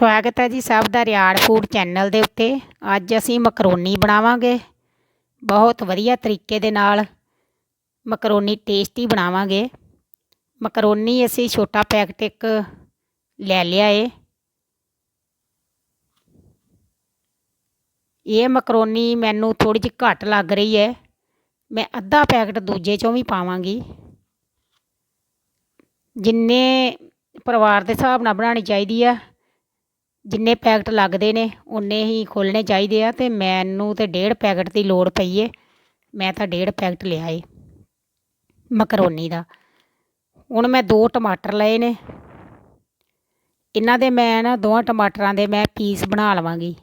ਸਵਾਗਤ ਹੈ ਜੀ ਸਭ ਦਾ ਰਿਆੜ ਫੂਡ ਚੈਨਲ ਦੇ ਉੱਤੇ। ਅੱਜ ਅਸੀਂ ਮਕਰੋਨੀ ਬਣਾਵਾਂਗੇ। ਬਹੁਤ ਵਧੀਆ ਤਰੀਕੇ ਦੇ ਨਾਲ ਮਕਰੋਨੀ ਟੇਸਟੀ ਬਣਾਵਾਂਗੇ। ਮਕਰੋਨੀ ਅਸੀਂ ਛੋਟਾ ਪੈਕਟ ਇੱਕ ਲੈ ਲਿਆ ਏ। ਇਹ ਮਕਰੋਨੀ ਮੈਨੂੰ ਥੋੜੀ ਜਿਹੀ ਘੱਟ ਲੱਗ ਰਹੀ ਹੈ। ਮੈਂ ਅੱਧਾ ਪੈਕਟ ਦੂਜੇ ਚੋਂ ਵੀ ਪਾਵਾਂਗੀ। ਜਿੰਨੇ ਪਰਿਵਾਰ ਦੇ ਹਿਸਾਬ ਨਾਲ ਬਣਾਉਣੀ ਚਾਹੀਦੀ ਆ ਜਿੰਨੇ ਪੈਕਟ ਲੱਗਦੇ ਨੇ ਉਨੇ ਹੀ ਖੋਲ੍ਹਣੇ ਚਾਹੀਦੇ ਆ ਅਤੇ ਮੈਨੂੰ ਤਾਂ ਡੇਢ ਪੈਕਟ ਦੀ ਲੋੜ ਪਈ ਏ। ਮੈਂ ਤਾਂ ਡੇਢ ਪੈਕਟ ਲਿਆ ਏ, ਮਕਰੋਨੀ ਦਾ। ਹੁਣ ਮੈਂ ਦੋ ਟਮਾਟਰ ਲਏ ਨੇ। ਇਹਨਾਂ ਦੇ ਮੈਂ ਨਾ ਦੋਵਾਂ ਟਮਾਟਰਾਂ ਦੇ ਮੈਂ ਪੀਸ ਬਣਾ ਲਵਾਂਗੀ।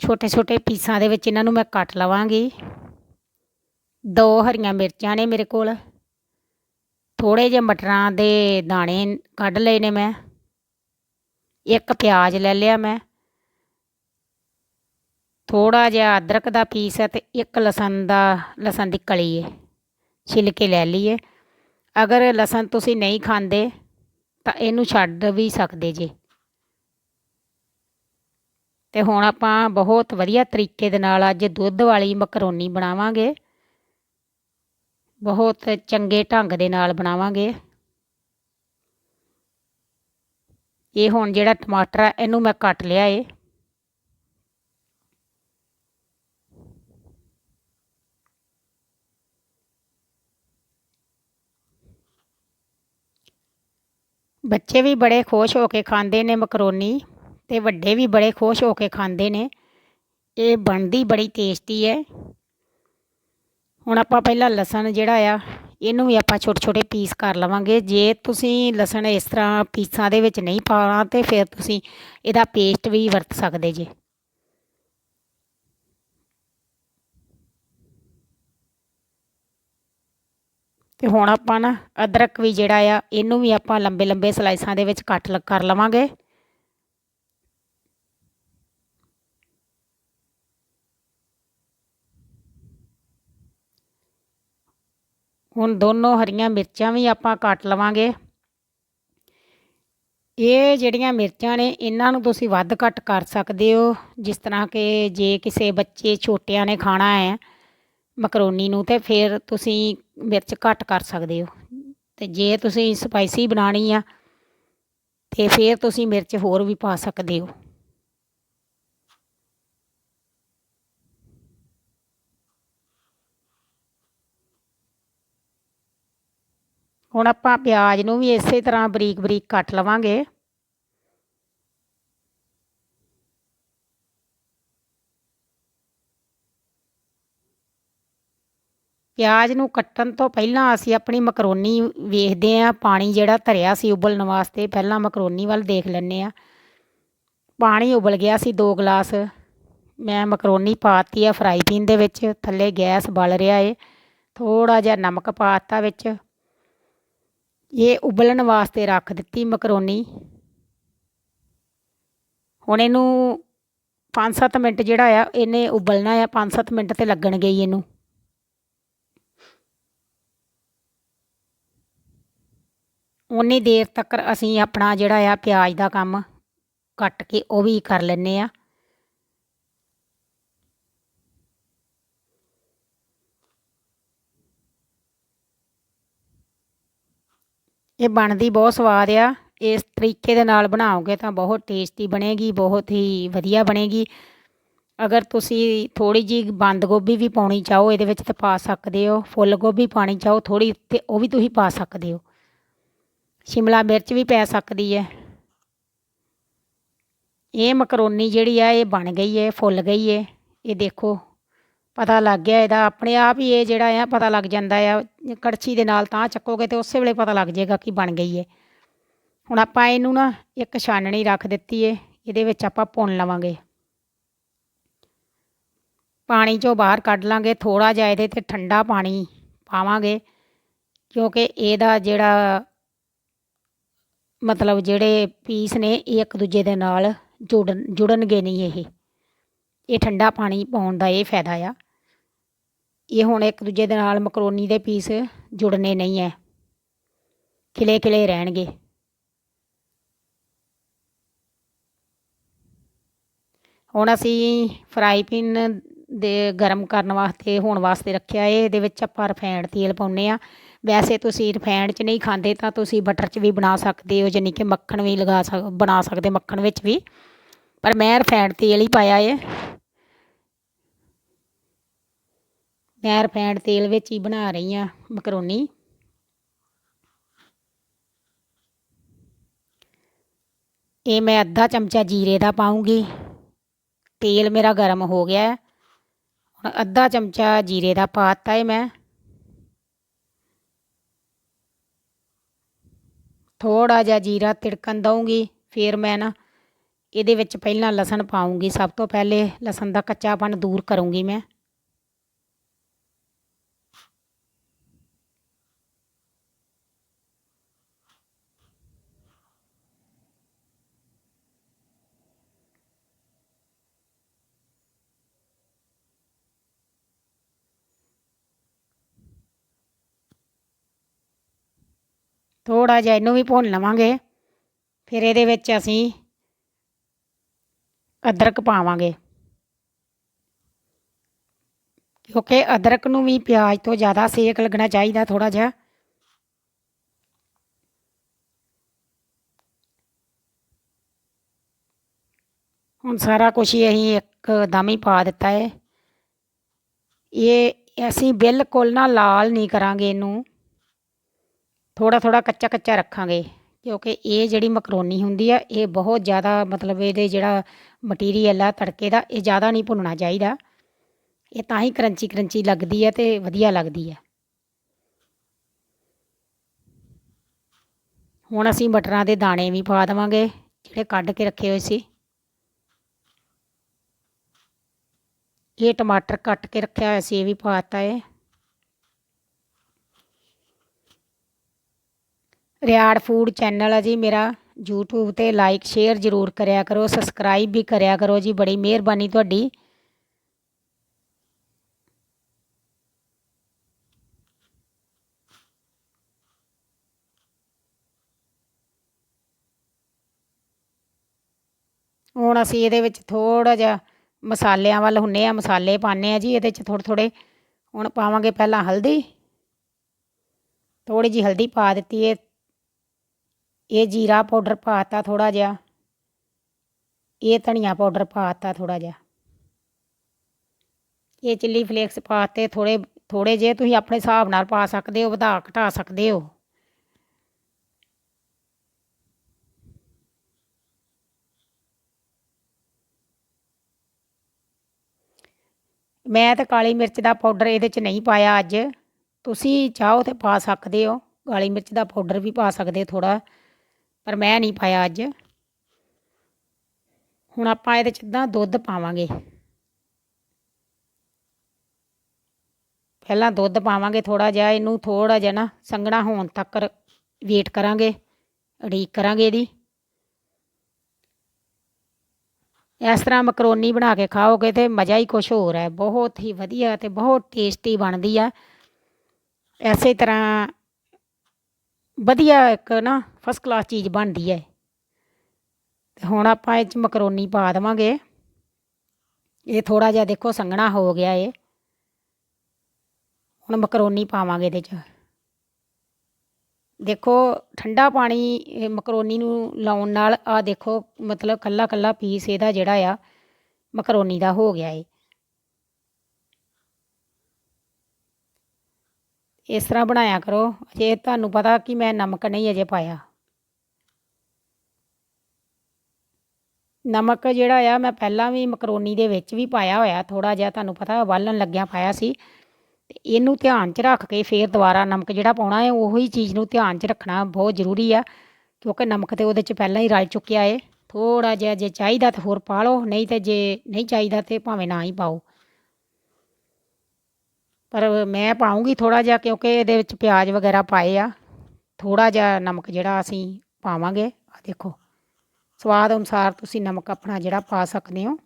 ਛੋਟੇ ਛੋਟੇ ਪੀਸਾਂ ਦੇ ਵਿੱਚ ਇਹਨਾਂ ਨੂੰ ਮੈਂ ਕੱਟ ਲਵਾਂਗੀ। ਦੋ ਹਰੀਆਂ ਮਿਰਚਾਂ ਨੇ ਮੇਰੇ ਕੋਲ। ਥੋੜ੍ਹੇ ਜਿਹੇ ਮਟਰਾਂ ਦੇ ਦਾਣੇ ਕੱਢ ਲਏ ਨੇ ਮੈਂ। ਇੱਕ ਪਿਆਜ਼ ਲੈ ਲਿਆ ਮੈਂ। ਥੋੜਾ ਜਿਹਾ ਅਦਰਕ ਦਾ ਪੀਸ ਹੈ ਤੇ ਇੱਕ ਲਸਣ ਦਾ, ਲਸਣ ਦੀ ਕਲੀ ਹੈ ਛਿੱਲ ਕੇ ਲੈ ਲਈਏ। ਅਗਰ ਲਸਣ ਤੁਸੀਂ ਨਹੀਂ ਖਾਂਦੇ, ਤਾਂ ਇਹਨੂੰ ਛੱਡ ਵੀ ਸਕਦੇ ਜੇ। ਤੇ ਹੁਣ ਆਪਾਂ ਬਹੁਤ ਵਧੀਆ ਤਰੀਕੇ ਦੇ ਨਾਲ ਅੱਜ ਦੁੱਧ ਵਾਲੀ ਮਕਰੋਨੀ ਬਣਾਵਾਂਗੇ। ਬਹੁਤ ਚੰਗੇ ਢੰਗ ਦੇ ਨਾਲ ਬਣਾਵਾਂਗੇ। ਇਹ ਹੁਣ ਜਿਹੜਾ ਟਮਾਟਰ ਆ, ਇਹਨੂੰ ਮੈਂ ਕੱਟ ਲਿਆ ਏ। ਬੱਚੇ ਵੀ ਬੜੇ ਖੁਸ਼ ਹੋ ਕੇ ਖਾਂਦੇ ਨੇ ਮਕਰੋਨੀ ਤੇ ਵੱਡੇ ਵੀ ਬੜੇ ਖੁਸ਼ ਹੋ ਕੇ ਖਾਂਦੇ ਨੇ। ਇਹ ਬਣਦੀ ਬੜੀ ਟੇਸਟੀ ਹੈ ਹੁਣ ਆਪਾਂ ਪਹਿਲਾਂ ਲਸਣ ਜਿਹੜਾ ਆ ਇਹਨੂੰ ਵੀ ਆਪਾਂ ਛੋਟੇ ਛੋਟੇ ਪੀਸ ਕਰ ਲਵਾਂਗੇ। ਜੇ ਤੁਸੀਂ ਲਸਣ ਇਸ ਤਰ੍ਹਾਂ ਪੀਸਾਂ ਦੇ ਵਿੱਚ ਨਹੀਂ ਪਾਣਾ ਤੇ ਫਿਰ ਤੁਸੀਂ ਇਹਦਾ ਪੇਸਟ ਵੀ ਵਰਤ ਸਕਦੇ ਜੇ। ਤੇ ਹੁਣ ਆਪਾਂ ਨਾ ਅਦਰਕ ਵੀ ਜਿਹੜਾ ਆ, ਇਹਨੂੰ ਵੀ ਆਪਾਂ ਲੰਬੇ ਲੰਬੇ ਸਲਾਈਸਾਂ ਦੇ ਵਿੱਚ ਕੱਟ ਕਰ ਲਵਾਂਗੇ। ਹੁਣ ਦੋਨੋਂ ਹਰੀਆਂ ਮਿਰਚਾਂ ਵੀ ਆਪਾਂ ਕੱਟ ਲਵਾਂਗੇ। ਇਹ ਜਿਹੜੀਆਂ ਮਿਰਚਾਂ ਨੇ, ਇਹਨਾਂ ਨੂੰ ਤੁਸੀਂ ਵੱਧ ਘੱਟ ਕਰ ਸਕਦੇ ਹੋ। ਜਿਸ ਤਰ੍ਹਾਂ ਕਿ ਜੇ ਕਿਸੇ ਬੱਚੇ ਛੋਟਿਆਂ ਨੇ ਖਾਣਾ ਹੈ ਮਕਰੋਨੀ ਨੂੰ, ਤੇ ਫਿਰ ਤੁਸੀਂ ਮਿਰਚ ਘੱਟ ਕਰ ਸਕਦੇ ਹੋ। ਤੇ ਜੇ ਤੁਸੀਂ ਸਪਾਈਸੀ ਬਣਾਣੀ ਆ, ਤੇ ਫਿਰ ਤੁਸੀਂ ਮਿਰਚ ਹੋਰ ਵੀ ਪਾ ਸਕਦੇ ਹੋ। ਹੁਣ ਆਪਾਂ ਪਿਆਜ਼ ਨੂੰ ਵੀ ਇਸੇ ਤਰ੍ਹਾਂ ਬਰੀਕ ਬਰੀਕ ਕੱਟ ਲਵਾਂਗੇ। ਪਿਆਜ਼ ਨੂੰ ਕੱਟਣ ਤੋਂ ਪਹਿਲਾਂ ਅਸੀਂ ਆਪਣੀ ਮਕਰੋਨੀ ਵੇਖਦੇ ਆਂ ਪਾਣੀ ਜਿਹੜਾ ਧਰਿਆ ਸੀ ਉਬਲਣ ਵਾਸਤੇ, ਪਹਿਲਾਂ ਮਕਰੋਨੀ ਵੱਲ ਦੇਖ ਲੈਂਦੇ ਆ ਪਾਣੀ ਉਬਲ ਗਿਆ ਸੀ 2 ਗਲਾਸ, ਮੈਂ ਮਕਰੋਨੀ ਪਾਤੀ ਆ ਫਰਾਈ ਪੀਨ ਦੇ ਵਿੱਚ, ਥੱਲੇ ਗੈਸ ਬਲ ਰਿਹਾ ਏ ਥੋੜਾ ਜਿਹਾ ਨਮਕ ਪਾਤਾ ਵਿੱਚ। ਇਹ ਉਬਲਣ ਵਾਸਤੇ ਰੱਖ ਦਿੱਤੀ ਮਕਰੋਨੀ। ਹੁਣ ਇਹਨੂੰ 5-7 ਮਿੰਟ ਜਿਹੜਾ ਆ, ਇਹਨੇ ਉਬਲਣਾ ਆ 5-7 ਮਿੰਟ ਤੇ ਲੱਗਣਗੇ ਹੀ ਇਹਨੂੰ। ਉਨੀ ਦੇਰ ਤੱਕ ਅਸੀਂ ਆਪਣਾ ਜਿਹੜਾ ਆ, ਪਿਆਜ਼ ਦਾ ਕੰਮ ਕੱਟ ਕੇ ਉਹ ਵੀ ਕਰ ਲੈਨੇ ਆ। ਇਹ ਬਣਦੀ ਬਹੁਤ ਸਵਾਦ ਆ। ਇਸ ਤਰੀਕੇ ਦੇ ਨਾਲ ਬਣਾਓਗੇ ਤਾਂ ਬਹੁਤ ਟੇਸਟੀ ਬਣੇਗੀ, ਬਹੁਤ ਹੀ ਵਧੀਆ ਬਣੇਗੀ। ਅਗਰ ਤੁਸੀਂ ਥੋੜੀ ਜੀ ਬੰਦ ਗੋਭੀ ਵੀ ਪਾਉਣੀ ਚਾਹੋ, ਇਹਦੇ ਵਿੱਚ ਤਾਂ ਪਾ ਸਕਦੇ ਹੋ। ਫੁੱਲ ਗੋਭੀ ਪਾਣੀ ਚਾਹੋ ਥੋੜੀ ਤੇ ਉਹ ਵੀ ਤੁਸੀਂ ਪਾ ਸਕਦੇ ਹੋ। ਸ਼ਿਮਲਾ ਮਿਰਚ ਵੀ ਪੈ ਸਕਦੀ ਹੈ। ਇਹ ਮਕਰੋਨੀ ਜਿਹੜੀ ਆ, ਇਹ ਬਣ ਗਈ ਹੈ, ਫੁੱਲ ਗਈ ਹੈ। ਇਹ ਦੇਖੋ। ਪਤਾ ਲੱਗ ਗਿਆ ਇਹਦਾ, ਆਪਣੇ ਆਪ ਹੀ ਇਹ ਜਿਹੜਾ ਆ, ਪਤਾ ਲੱਗ ਜਾਂਦਾ ਆ, ਕੜਛੀ ਦੇ ਨਾਲ ਤਾਂ ਚੱਕੋਗੇ ਤੇ ਉਸੇ ਵੇਲੇ ਪਤਾ ਲੱਗ ਜਾਏਗਾ ਕਿ ਬਣ ਗਈ ਹੈ ਹੁਣ ਆਪਾਂ ਇਹਨੂੰ ਨਾ ਇੱਕ ਛਾਨਣੀ ਰੱਖ ਦਿੱਤੀ ਏ, ਇਹਦੇ ਵਿੱਚ ਆਪਾਂ ਭੁੰਨ ਲਵਾਂਗੇ। ਪਾਣੀ ਚੋਂ ਬਾਹਰ ਕੱਢ ਲਾਂਗੇ ਥੋੜਾ ਜਿਹਾ ਇਹਦੇ ਤੇ ਠੰਡਾ ਪਾਣੀ ਪਾਵਾਂਗੇ, ਕਿਉਂਕਿ ਇਹਦਾ ਜਿਹੜਾ ਮਤਲਬ ਜਿਹੜੇ ਪੀਸ ਨੇ, ਇਹ ਇੱਕ ਦੂਜੇ ਦੇ ਨਾਲ ਜੁੜਨ, ਜੁੜਨਗੇ ਨਹੀਂ ਇਹ। ਇਹ ਠੰਡਾ ਪਾਣੀ ਪਾਉਣ ਦਾ ਇਹ ਫਾਇਦਾ ਆ। ਇਹ ਹੁਣ ਇੱਕ ਦੂਜੇ ਦੇ ਨਾਲ ਮਕਰੋਨੀ ਦੇ ਪੀਸ ਜੁੜਨੇ ਨਹੀਂ ਹੈ ਖਿਲੇ ਖਿਲੇ ਰਹਿਣਗੇ। ਹੁਣ ਅਸੀਂ ਫਰਾਈ ਪੈਨ ਦੇ ਗਰਮ ਕਰਨ ਵਾਸਤੇ, ਹੋਣ ਵਾਸਤੇ ਰੱਖਿਆ ਏ, ਇਹਦੇ ਵਿੱਚ ਆਪਾਂ ਰਫੈਂਡ ਤੇਲ ਪਾਉਨੇ ਆ। ਵੈਸੇ ਤੁਸੀਂ ਰਫੈਂਡ 'ਚ ਨਹੀਂ ਖਾਂਦੇ ਤਾਂ ਤੁਸੀਂ ਬਟਰ 'ਚ ਵੀ ਬਣਾ ਸਕਦੇ ਹੋ ਜਾਨੀ ਕਿ ਮੱਖਣ ਵੀ ਲਗਾ ਸਕ, ਬਣਾ ਸਕਦੇ ਮੱਖਣ ਵਿੱਚ ਵੀ। ਪਰ ਮੈਂ ਰਫੈਂਡ ਤੇਲ ਹੀ ਪਾਇਆ ਏ। ਮੈਂ ਰਿਫਾਈਨਡ ਤੇਲ ਵਿੱਚ ਹੀ ਬਣਾ ਰਹੀ ਆ ਮਕਰੋਨੀ। ਇਹ ਮੈਂ ਅੱਧਾ ਚਮਚਾ ਜੀਰੇ ਦਾ ਪਾਉਂਗੀ। ਤੇਲ ਮੇਰਾ ਗਰਮ ਹੋ ਗਿਆ ਹੈ। ਹੁਣ ਅੱਧਾ ਚਮਚਾ ਜੀਰੇ ਦਾ ਪਾਤਾ ਹੈ ਮੈਂ। ਥੋੜਾ ਜਿਹਾ ਜੀਰਾ ਤਿੜਕਣ ਦਊਂਗੀ, ਫਿਰ ਮੈਂ ਨਾ ਇਹਦੇ ਵਿੱਚ ਪਹਿਲਾਂ ਲਸਣ ਪਾਉਂਗੀ। ਸਭ ਤੋਂ ਪਹਿਲੇ ਲਸਣ ਦਾ ਕੱਚਾਪਨ ਦੂਰ ਕਰੂੰਗੀ ਮੈਂ। ਥੋੜਾ ਜਿਹਾ ਇਹਨੂੰ ਵੀ ਭੁੰਨ ਲਵਾਂਗੇ। ਫਿਰ ਇਹਦੇ ਵਿੱਚ ਅਸੀਂ ਅਦਰਕ ਪਾਵਾਂਗੇ। ਕਿਉਂਕਿ ਅਦਰਕ ਨੂੰ ਵੀ ਪਿਆਜ਼ ਤੋਂ ਜ਼ਿਆਦਾ ਸੇਕ ਲੱਗਣਾ ਚਾਹੀਦਾ ਥੋੜਾ ਜਿਹਾ। ਹੁਣ ਸਾਰਾ ਕੁਝ ਹੀ ਅਸੀਂ ਇੱਕ ਦਮ ਹੀ ਪਾ ਦਿੱਤਾ ਹੈ ਇਹ ਅਸੀਂ ਬਿਲਕੁਲ ਨਾ ਲਾਲ ਨਹੀਂ ਕਰਾਂਗੇ ਇਹਨੂੰ। ਥੋੜਾ ਥੋੜਾ ਕੱਚਾ ਕੱਚਾ ਰੱਖਾਂਗੇ। ਕਿਉਂਕਿ ਇਹ ਜਿਹੜੀ ਮਕਰੋਨੀ ਹੁੰਦੀ ਆ, ਇਹ ਬਹੁਤ ਜ਼ਿਆਦਾ ਮਤਲਬ ਇਹਦੇ ਜਿਹੜਾ ਮਟੀਰੀਅਲ ਆ, ਤੜਕੇ ਦਾ, ਇਹ ਜ਼ਿਆਦਾ ਨਹੀਂ ਭੁੰਨਣਾ ਚਾਹੀਦਾ। ਇਹ ਤਾਂ ਹੀ ਕਰੰਚੀ ਕਰੰਚੀ ਲੱਗਦੀ ਹੈ ਤੇ ਵਧੀਆ ਲੱਗਦੀ ਹੈ ਹੁਣ ਅਸੀਂ ਮਟਰਾਂ ਦੇ ਦਾਣੇ ਵੀ ਪਾ ਦੇਵਾਂਗੇ, ਜਿਹੜੇ ਕੱਢ ਕੇ ਰੱਖੇ ਹੋਏ ਸੀ। ਇਹ ਟਮਾਟਰ ਕੱਟ ਕੇ ਰੱਖਿਆ ਹੋਇਆ ਸੀ, ਇਹ ਵੀ ਪਾਤਾ ਹੈ ਰਿਆੜ ਫੂਡ ਚੈਨਲ ਆ ਜੀ, ਮੇਰਾ YouTube ਤੇ ਲਾਈਕ ਸ਼ੇਅਰ ਜ਼ਰੂਰ ਕਰਿਆ ਕਰੋ ਸਬਸਕ੍ਰਾਈਬ ਵੀ ਕਰਿਆ ਕਰੋ ਜੀ, ਬੜੀ ਮਿਹਰਬਾਨੀ ਤੁਹਾਡੀ। ਹੁਣ ਅਸੀਂ ਇਹਦੇ ਵਿੱਚ ਥੋੜਾ ਜਿਹਾ ਮਸਾਲਿਆਂ ਵੱਲ ਹੁੰਨੇ ਆ, ਮਸਾਲੇ ਪਾਣੇ ਆ ਜੀ, ਇਹਦੇ 'ਚ ਥੋੜ੍ਹੇ ਥੋੜ੍ਹੇ। ਹੁਣ ਪਾਵਾਂਗੇ ਪਹਿਲਾਂ ਹਲਦੀ। ਥੋੜੀ ਜੀ ਹਲਦੀ ਪਾ ਦਿੱਤੀ ਹੈ ਇਹ ਜੀਰਾ ਪਾਊਡਰ ਪਾਤਾ ਥੋੜਾ ਜਿਹਾ। ਇਹ ਧਨੀਆ ਪਾਊਡਰ ਪਾਤਾ ਥੋੜਾ ਜਿਹਾ। ਇਹ ਚਿੱਲੀ ਫਲੇਕਸ ਪਾਤੇ ਥੋੜੇ ਥੋੜੇ ਜੇ ਤੁਸੀਂ ਆਪਣੇ ਹਿਸਾਬ ਨਾਲ ਪਾ ਸਕਦੇ ਹੋ, ਵਧਾ ਘਟਾ ਸਕਦੇ ਹੋ। ਮੈਂ ਤਾਂ ਕਾਲੀ ਮਿਰਚ ਦਾ ਪਾਊਡਰ ਇਹਦੇ 'ਚ ਨਹੀਂ ਪਾਇਆ ਅੱਜ। ਤੁਸੀਂ ਚਾਹੋ ਤੇ ਪਾ ਸਕਦੇ ਹੋ। ਕਾਲੀ ਮਿਰਚ ਦਾ ਪਾਊਡਰ ਵੀ ਪਾ ਸਕਦੇ ਥੋੜਾ ਪਰ ਮੈਂ ਨਹੀਂ ਪਾਇਆ ਅੱਜ। ਹੁਣ ਆਪਾਂ ਇਹਦੇ 'ਚ ਤਾਂ ਦੁੱਧ ਪਾਵਾਂਗੇ। ਪਹਿਲਾਂ ਦੁੱਧ ਪਾਵਾਂਗੇ ਥੋੜਾ ਜਿਹਾ, ਇਹਨੂੰ ਥੋੜਾ ਜਿਹਾ ਨਾ ਸੰਘਣਾ ਹੋਣ ਤੱਕ ਵੇਟ ਕਰਾਂਗੇ, ਉਡੀਕ ਕਰਾਂਗੇ ਇਹਦੀ। ਇਸ ਤਰ੍ਹਾਂ ਮਕਰੋਨੀ ਬਣਾ ਕੇ ਖਾਓਗੇ ਤੇ ਮਜ਼ਾ ਹੀ ਕੁਝ ਹੋਰ ਹੈ। ਬਹੁਤ ਹੀ ਵਧੀਆ ਤੇ ਬਹੁਤ ਟੇਸਟੀ ਬਣਦੀ ਆ। ਐਸੇ ਤਰ੍ਹਾਂ ਵਧੀਆ ਇੱਕ ਨਾ ਫਸਟ ਕਲਾਸ ਚੀਜ਼ ਬਣਦੀ ਹੈ ਤੇ ਹੁਣ ਆਪਾਂ ਇਹ 'ਚ ਮਕਰੋਨੀ ਪਾ ਦੇਵਾਂਗੇ। ਇਹ ਥੋੜਾ ਜਿਹਾ ਦੇਖੋ ਸੰਘਣਾ ਹੋ ਗਿਆ ਏ। ਹੁਣ ਮਕਰੋਨੀ ਪਾਵਾਂਗੇ ਇਹਦੇ 'ਚ। ਦੇਖੋ ਠੰਡਾ ਪਾਣੀ ਮਕਰੋਨੀ ਨੂੰ ਲਾਉਣ ਨਾਲ ਆ ਦੇਖੋ ਮਤਲਬ ਕੱਲਾ ਕੱਲਾ ਪੀਸ ਇਹਦਾ ਜਿਹੜਾ ਆ, ਮਕਰੋਨੀ ਦਾ ਹੋ ਗਿਆ ਏ। ਇਸ ਤਰ੍ਹਾਂ ਬਣਾਇਆ ਕਰੋ। ਜੇ ਤੁਹਾਨੂੰ ਪਤਾ ਕਿ ਮੈਂ ਨਮਕ ਨਹੀਂ ਅਜੇ ਪਾਇਆ। ਨਮਕ ਜਿਹੜਾ ਆ, ਮੈਂ ਪਹਿਲਾਂ ਵੀ ਮਕਰੋਨੀ ਦੇ ਵਿੱਚ ਵੀ ਪਾਇਆ ਹੋਇਆ। ਥੋੜਾ ਜਿਹਾ ਤੁਹਾਨੂੰ ਪਤਾ ਉਬਾਲਣ ਲੱਗਿਆ ਪਾਇਆ ਸੀ। ਤੇ ਇਹਨੂੰ ਧਿਆਨ 'ਚ ਰੱਖ ਕੇ ਫੇਰ ਦੁਬਾਰਾ ਨਮਕ ਜਿਹੜਾ ਪਾਉਣਾ ਹੈ, ਉਹੀ ਚੀਜ਼ ਨੂੰ ਧਿਆਨ 'ਚ ਰੱਖਣਾ ਬਹੁਤ ਜ਼ਰੂਰੀ ਆ। ਕਿਉਂਕਿ ਨਮਕ ਤੇ ਉਹਦੇ 'ਚ ਪਹਿਲਾਂ ਹੀ ਰਲ ਚੁੱਕਿਆ ਏ। ਥੋੜਾ ਜਿਹਾ ਜੇ ਚਾਹੀਦਾ ਤਾਂ ਹੋਰ ਪਾ ਲਓ, ਨਹੀਂ ਤੇ ਜੇ ਨਹੀਂ ਚਾਹੀਦਾ ਤੇ ਭਾਵੇਂ ਨਾ ਹੀ ਪਾਓ। ਪਰ ਮੈਂ ਪਾਉਂਗੀ ਥੋੜਾ ਜਿਹਾ ਕਿਉਂਕਿ ਇਹਦੇ ਵਿੱਚ ਪਿਆਜ਼ ਵਗੈਰਾ ਪਾਏ ਆ। ਥੋੜਾ ਜਿਹਾ ਨਮਕ ਜਿਹੜਾ ਅਸੀਂ ਪਾਵਾਂਗੇ। ਆ ਦੇਖੋ, ਸਵਾਦ ਅਨੁਸਾਰ ਤੁਸੀਂ ਨਮਕ ਆਪਣਾ ਜਿਹੜਾ ਪਾ ਸਕਦੇ ਹੋ।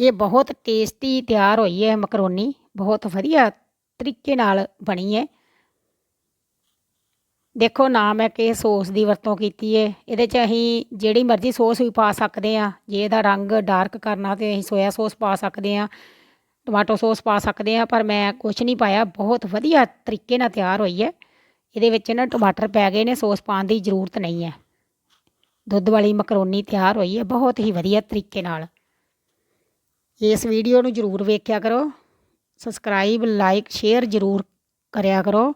ਇਹ ਬਹੁਤ ਟੇਸਟੀ ਤਿਆਰ ਹੋਈ ਹੈ ਮਕਰੋਨੀ। ਬਹੁਤ ਵਧੀਆ ਤਰੀਕੇ ਨਾਲ ਬਣੀ ਹੈ। ਦੇਖੋ ਨਾ ਮੈਂ ਕਿ ਸੌਸ ਦੀ ਵਰਤੋਂ ਕੀਤੀ ਏ। ਇਹਦੇ 'ਚ ਅਸੀਂ ਜਿਹੜੀ ਮਰਜ਼ੀ ਸੌਸ ਵੀ ਪਾ ਸਕਦੇ ਹਾਂ ਜੇ ਇਹਦਾ ਰੰਗ ਡਾਰਕ ਕਰਨਾ ਤੇ ਅਸੀਂ ਸੋਇਆ ਸੌਸ ਪਾ ਸਕਦੇ ਹਾਂ ਟਮਾਟੋ ਸੌਸ ਪਾ ਸਕਦੇ ਹਾਂ ਪਰ ਮੈਂ ਕੁਛ ਨਹੀਂ ਪਾਇਆ। ਬਹੁਤ ਵਧੀਆ ਤਰੀਕੇ ਨਾਲ ਤਿਆਰ ਹੋਈ ਹੈ ਇਹਦੇ ਵਿੱਚ ਨਾ ਟਮਾਟਰ ਪੈ ਗਏ ਨੇ, ਸੌਸ ਪਾਉਣ ਦੀ ਜ਼ਰੂਰਤ ਨਹੀਂ ਹੈ ਦੁੱਧ ਵਾਲੀ ਮਕਰੋਨੀ ਤਿਆਰ ਹੋਈ ਹੈ ਬਹੁਤ ਹੀ ਵਧੀਆ ਤਰੀਕੇ ਨਾਲ। ਇਸ ਵੀਡੀਓ ਨੂੰ ਜ਼ਰੂਰ ਵੇਖਿਆ ਕਰੋ। ਸਬਸਕ੍ਰਾਈਬ ਲਾਈਕ ਸ਼ੇਅਰ ਜ਼ਰੂਰ ਕਰਿਆ ਕਰੋ।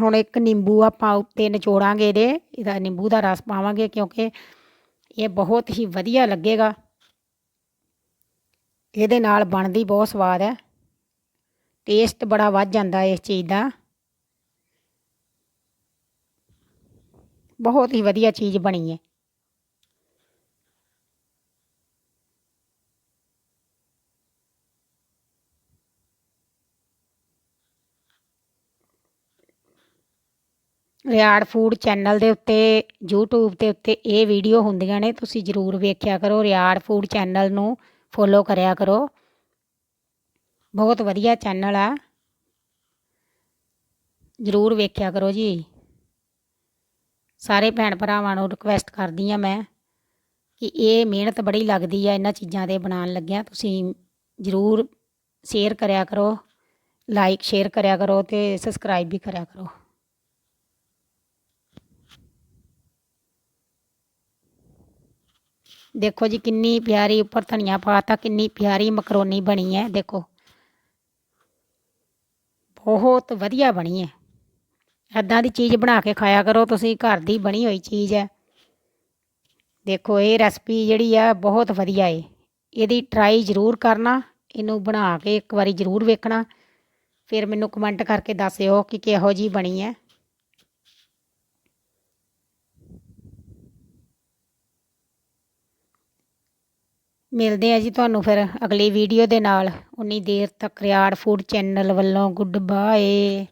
ਹੁਣ ਇੱਕ ਨਿੰਬੂ ਆਪਾਂ ਉੱਤੇ ਨਿਚੋੜਾਂਗੇ ਇਹਦੇ, ਇਹਦਾ ਨਿੰਬੂ ਦਾ ਰਸ ਪਾਵਾਂਗੇ ਕਿਉਂਕਿ ਇਹ ਬਹੁਤ ਹੀ ਵਧੀਆ ਲੱਗੇਗਾ। ਇਹਦੇ ਨਾਲ ਬਣਦੀ ਬਹੁਤ ਸਵਾਦ ਹੈ। ਟੇਸਟ ਬੜਾ ਵੱਧ ਜਾਂਦਾ ਇਸ ਚੀਜ਼ ਦਾ। ਬਹੁਤ ਹੀ ਵਧੀਆ ਚੀਜ਼ ਬਣੀ ਹੈ। ਰਿਆੜ ਫੂਡ ਚੈਨਲ ਦੇ ਉੱਤੇ, YouTube ਦੇ ਉੱਤੇ ਇਹ ਵੀਡੀਓ ਹੁੰਦੀਆਂ ਨੇ, ਤੁਸੀਂ ਜ਼ਰੂਰ ਵੇਖਿਆ ਕਰੋ, ਰਿਆੜ ਫੂਡ ਚੈਨਲ ਨੂੰ ਫੋਲੋ ਕਰਿਆ ਕਰੋ। ਬਹੁਤ ਵਧੀਆ ਚੈਨਲ ਆ। ਜ਼ਰੂਰ ਵੇਖਿਆ ਕਰੋ ਜੀ। ਸਾਰੇ ਭੈਣ ਭਰਾਵਾਂ ਨੂੰ ਰਿਕਵੈਸਟ ਕਰਦੀ ਆ ਮੈਂ ਕਿ ਇਹ ਮਿਹਨਤ ਬੜੀ ਲੱਗਦੀ ਆ ਇਹਨਾਂ ਚੀਜ਼ਾਂ ਦੇ ਬਣਾਉਣ ਲੱਗਿਆ। ਤੁਸੀਂ ਜ਼ਰੂਰ ਸ਼ੇਅਰ ਕਰਿਆ ਕਰੋ ਲਾਈਕ ਸ਼ੇਅਰ ਕਰਿਆ ਕਰੋ ਤੇ ਸਬਸਕ੍ਰਾਈਬ ਵੀ ਕਰਿਆ ਕਰੋ। ਦੇਖੋ ਜੀ ਕਿੰਨੀ ਪਿਆਰੀ ਉੱਪਰ ਧਨੀਆ ਪਾਤਾ, ਕਿੰਨੀ ਪਿਆਰੀ ਮਕਰੋਨੀ ਬਣੀ ਹੈ, ਦੇਖੋ। ਬਹੁਤ ਵਧੀਆ ਬਣੀ ਹੈ। ਐਦਾਂ ਦੀ ਚੀਜ਼ ਬਣਾ ਕੇ ਖਾਇਆ ਕਰੋ, ਤੁਸੀਂ ਘਰ ਦੀ ਬਣੀ ਹੋਈ ਚੀਜ਼ ਹੈ। ਦੇਖੋ, ਇਹ ਰੈਸਪੀ ਜਿਹੜੀ ਆ, ਬਹੁਤ ਵਧੀਆ ਏ। ਇਹਦੀ ਟਰਾਈ ਜ਼ਰੂਰ ਕਰਨਾ, ਇਹਨੂੰ ਬਣਾ ਕੇ ਇੱਕ ਵਾਰੀ ਜ਼ਰੂਰ ਵੇਖਣਾ। ਫਿਰ ਮੈਨੂੰ ਕਮੈਂਟ ਕਰਕੇ ਦੱਸਿਓ ਕਿ ਕਿਹੋ ਜੀ ਬਣੀ ਹੈ। ਮਿਲਦੇ ਆ ਜੀ ਤੁਹਾਨੂੰ ਫਿਰ ਅਗਲੀ ਵੀਡੀਓ ਦੇ ਨਾਲ। ਉਨੀ ਦੇਰ ਤੱਕ ਰਿਆੜ ਫੂਡ ਚੈਨਲ ਵੱਲੋਂ ਗੁੱਡ ਬਾਏ